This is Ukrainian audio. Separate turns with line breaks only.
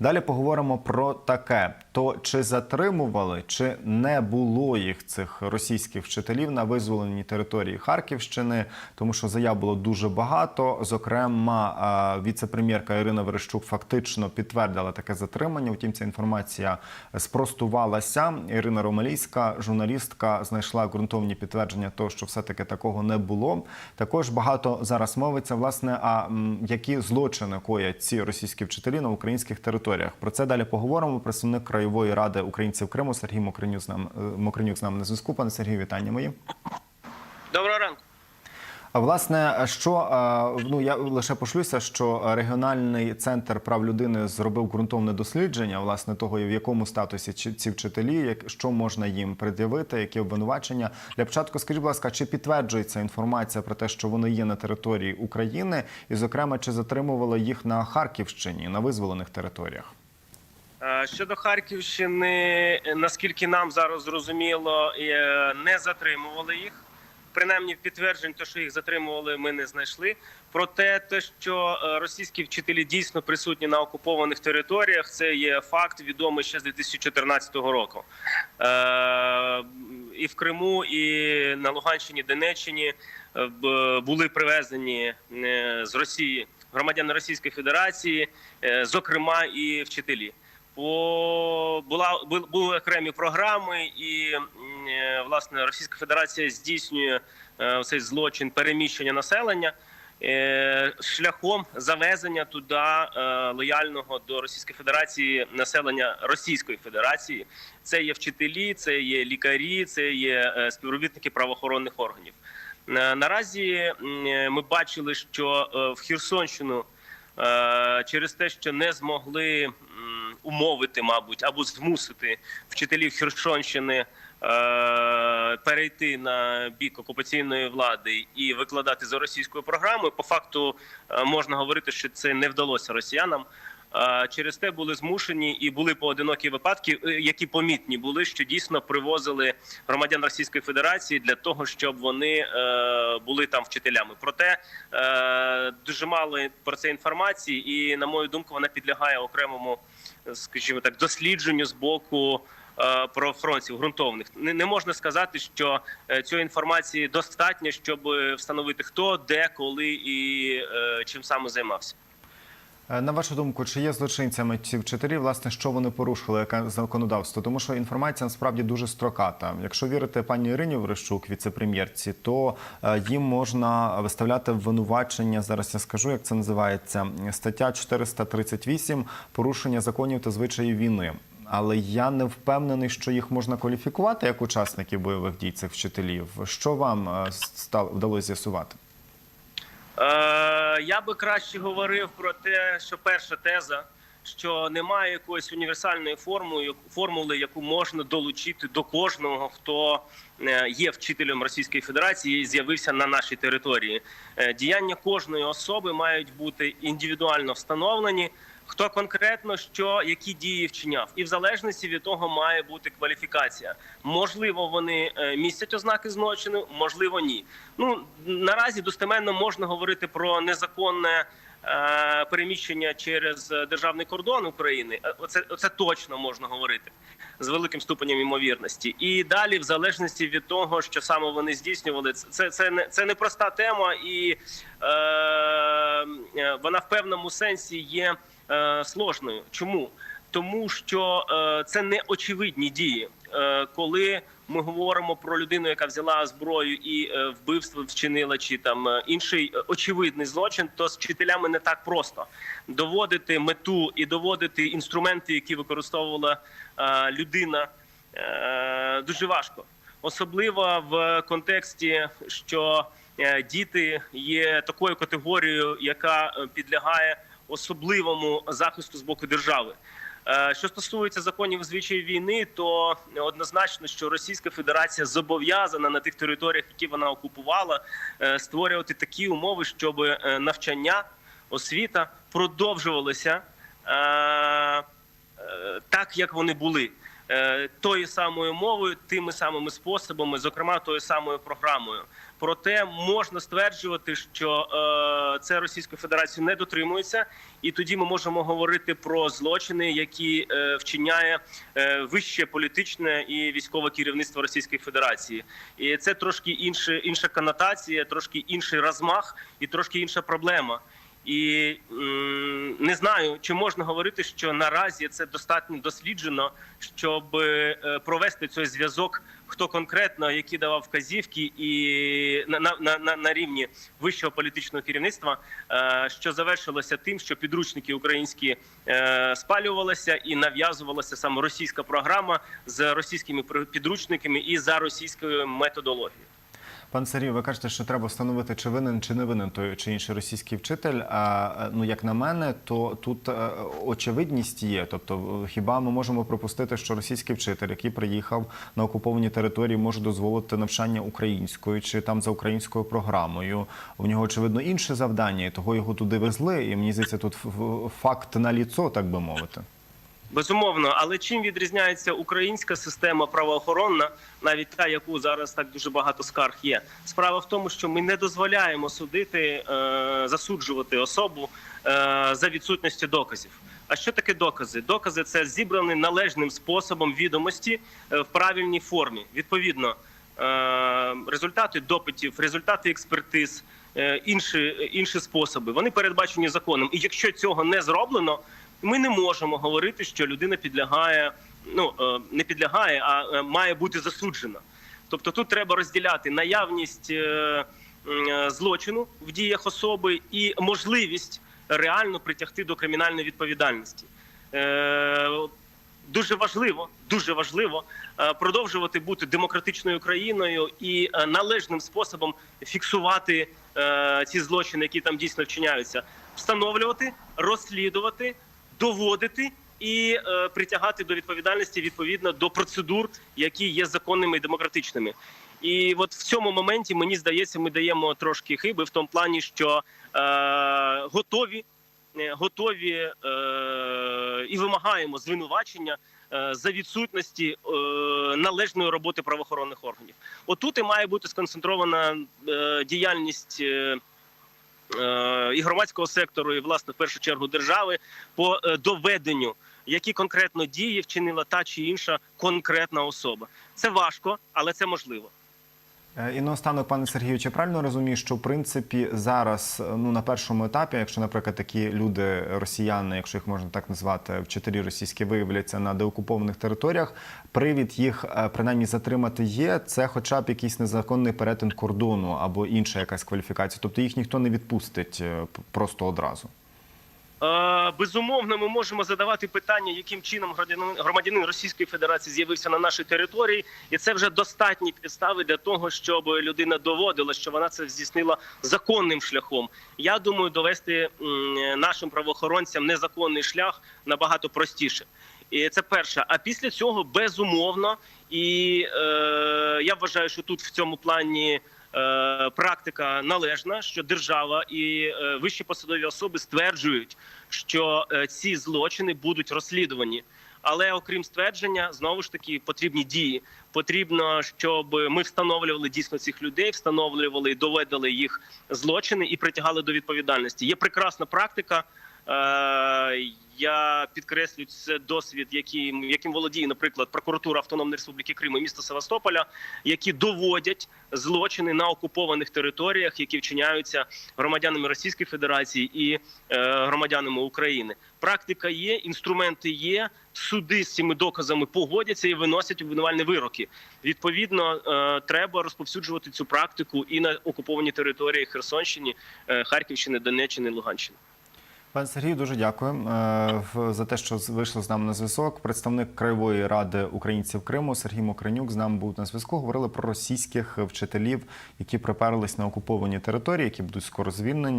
Далі поговоримо про таке: то чи затримували, чи не було їх цих російських вчителів на визволеній території Харківщини, тому що заяв було дуже багато. Зокрема, віце-прем'єрка Ірина Верещук фактично підтвердила таке затримання. Втім, ця інформація спростувалася. Ірина Ромалійська, журналістка, знайшла ґрунтовні підтвердження того, що все-таки такого не було. Також багато зараз мовиться власне, а які злочини коять ці російські вчителі на українських територіях. Про це далі поговоримо. Представник краєвої ради українців Криму Сергій Мокринюк з нами е, Мокринюк з нами на зв'язку. Пане Сергію, вітання мої.
Доброго ранку.
Власне, що ну я лише пошлюся, що регіональний центр прав людини зробив ґрунтовне дослідження власне того, в якому статусі ці вчителі, як що можна їм пред'явити, які обвинувачення. Для початку скажіть, будь ласка, чи підтверджується інформація про те, що вони є на території України, і, зокрема, чи затримували їх на Харківщині на визволених територіях?
Е, Щодо Харківщини, наскільки нам зараз зрозуміло, е, не затримували їх. Принаймні підтверджень, то, що їх затримували, ми не знайшли. Проте, те, що е, російські вчителі дійсно присутні на окупованих територіях, це є факт відомий ще з 2014 року. І в Криму, і на Луганщині, Донеччині були привезені з Росії громадяни Російської Федерації, зокрема і вчителі. По була були окремі програми, і е, власне Російська Федерація здійснює е, цей злочин переміщення населення е, шляхом завезення туди лояльного до Російської Федерації населення Російської Федерації. Це є вчителі, це є лікарі, це є співробітники правоохоронних органів. Наразі ми бачили, що в Херсонщину через те, що не змогли умовити, мабуть, або змусити вчителів Херсонщини е, перейти на бік окупаційної влади і викладати за російською програмою. По факту е, можна говорити, що це не вдалося росіянам. Е, Через те були змушені і були поодинокі випадки, які помітні були, що дійсно привозили громадян Російської Федерації для того, щоб вони були там вчителями. Проте дуже мало про це інформації, і на мою думку, вона підлягає окремому, скажімо так, дослідженню з боку. е, Правоохоронців ґрунтовних не, не можна сказати, що е, цієї інформації достатньо, щоб встановити хто, де, коли і е, чим саме займався.
Е, На вашу думку, чи є злочинцями ці вчителі, власне, що вони порушили, законодавство? Тому що інформація насправді дуже строката. Якщо вірити пані Ірині Верещук, віце-прем'єрці, то е, їм можна виставляти обвинувачення. Зараз я скажу, як це називається. Стаття 438 порушення законів та звичаїв війни. Але я не впевнений, що їх можна кваліфікувати як учасників бойових дій цих вчителів. Що вам е, вдалося з'ясувати?
Е, я би краще говорив про те, що перша теза, що немає якоїсь універсальної формули, формули, яку можна долучити до кожного, хто е, є вчителем Російської Федерації і з'явився на нашій території. Е, Діяння кожної особи мають бути індивідуально встановлені. Хто конкретно що які дії вчиняв, і в залежності від того має бути кваліфікація. Можливо, вони е, містять ознаки злочину, можливо, ні. Ну наразі достеменно можна говорити про незаконне е, переміщення через державний кордон України. Е, Оце, оце точно можна говорити з великим ступенем ймовірності. І далі, в залежності від того, що саме вони здійснювали, це це, це не це непроста тема, і е, вона в певному сенсі є е, сложною. Чому? Тому що е, це не очевидні дії, е, коли ми говоримо про людину, яка взяла зброю і е, вбивство вчинила, чи там е, інший е, очевидний злочин, то з вчителями не так просто доводити мету і доводити інструменти, які використовувала е, людина, е, дуже важко, особливо в контексті, що е, діти є такою категорією, яка е, підлягає особливому захисту з боку держави. Е, Що стосується законів звичаї війни, то однозначно, що Російська Федерація зобов'язана на тих територіях, які вона окупувала, е, створювати такі умови, щоб е, навчання, освіта продовжувалися так, як вони були. Е, тою самою мовою, тими самими способами, зокрема тою самою програмою. Проте можна стверджувати, що е, це Російською Федерацією не дотримується, і тоді ми можемо говорити про злочини, які е, вчиняє вище політичне і військове керівництво Російської Федерації. І це трошки інше, інша конотація, трошки інший розмах і трошки інша проблема. І не знаю, чи можна говорити, що наразі це достатньо досліджено, щоб е, провести цей зв'язок, хто конкретно які давав вказівки, і на, на, на, на рівні вищого політичного керівництва, е, що завершилося тим, що підручники українські е, спалювалися і нав'язувалася саме російська програма з російськими підручниками і за російською методологією.
Пан Сергій, ви кажете, що треба встановити, чи винен чи не винен той чи інший російський вчитель. А е, ну як на мене, то тут е, очевидність є. Тобто, хіба ми можемо пропустити, що російський вчитель, який приїхав на окуповані території, може дозволити навчання українською чи там за українською програмою? У нього очевидно інше завдання, і того його туди везли. І мені здається, тут факт на ліцо, так би мовити.
Безумовно, але чим відрізняється українська система правоохоронна, навіть та, яку зараз так дуже багато скарг є. Справа в тому, що ми не дозволяємо судити, е, засуджувати особу е, за відсутністю доказів. А що таке докази? Докази це зібрані належним способом відомості е, в правильній формі. Відповідно, результати допитів, результати експертиз, інші, інші способи вони передбачені законом. І якщо цього не зроблено, ми не можемо говорити, що людина підлягає, ну е, не підлягає, а е, має бути засуджена. Тобто тут треба розділяти наявність е, злочину в діях особи і можливість реально притягти до кримінальної відповідальності. Дуже важливо, дуже важливо продовжувати бути демократичною країною і належним способом фіксувати ці злочини, які там дійсно вчиняються, встановлювати, розслідувати, доводити і е, притягати до відповідальності відповідно до процедур, які є законними і демократичними. І от в цьому моменті мені здається, ми даємо трошки хиби в тому плані, що е, готові, е, готові е, і вимагаємо звинувачення е, за відсутності е, належної роботи правоохоронних органів. Отут і має бути сконцентрована е, діяльність. е, І громадського сектору, і власне в першу чергу держави по е, доведенню, які конкретно дії вчинила та чи інша конкретна особа. Це важко, але це можливо.
Е, І наостанок, пане Сергію, чи правильно розумію, що в принципі зараз, е, ну на першому етапі, якщо, наприклад, такі люди, росіяни, якщо їх можна так назвати, вчителі російські виявляться на деокупованих територіях, привід їх е, принаймні затримати є. Це, хоча б якийсь незаконний перетин кордону або інша якась кваліфікація. Тобто їх ніхто не відпустить просто одразу.
Е, Безумовно, ми можемо задавати питання, яким чином громадянин, Російської Федерації з'явився на нашій території, і це вже достатні підстави для того, щоб людина доводила, що вона це здійснила законним шляхом. Я думаю, довести нашим правоохоронцям незаконний шлях набагато простіше. І це перше. А після цього безумовно, і е, я вважаю, що тут в цьому плані. Е, Практика належна, що держава і е, вищі посадові особи стверджують, що е, ці злочини будуть розслідувані. Але окрім ствердження, знову ж таки потрібні дії. Потрібно, щоб ми встановлювали дійсно цих людей, встановлювали і доведали їх злочини і притягали до відповідальності. Є прекрасна практика. Е, я підкреслюю це досвід, яким, яким володіє, наприклад, прокуратура Автономної Республіки Крим і міста Севастополя, які доводять злочини на окупованих територіях, які вчиняються громадянами Російської Федерації і е, громадянами України. Практика є, інструменти є. Суди з цими доказами погодяться і виносять обвинувальні вироки. Відповідно, е, треба розповсюджувати цю практику і на окупованій території Херсонщини, е, Харківщини, Донеччини, Луганщини.
Пане Сергію, дуже дякую е, за те, що вийшли з нами на зв'язок. Представник Краєвої ради українців Криму Сергій Мокренюк з нами був на зв'язку. Говорили про російських вчителів, які приперлись на окуповані території, які будуть скоро звільнені.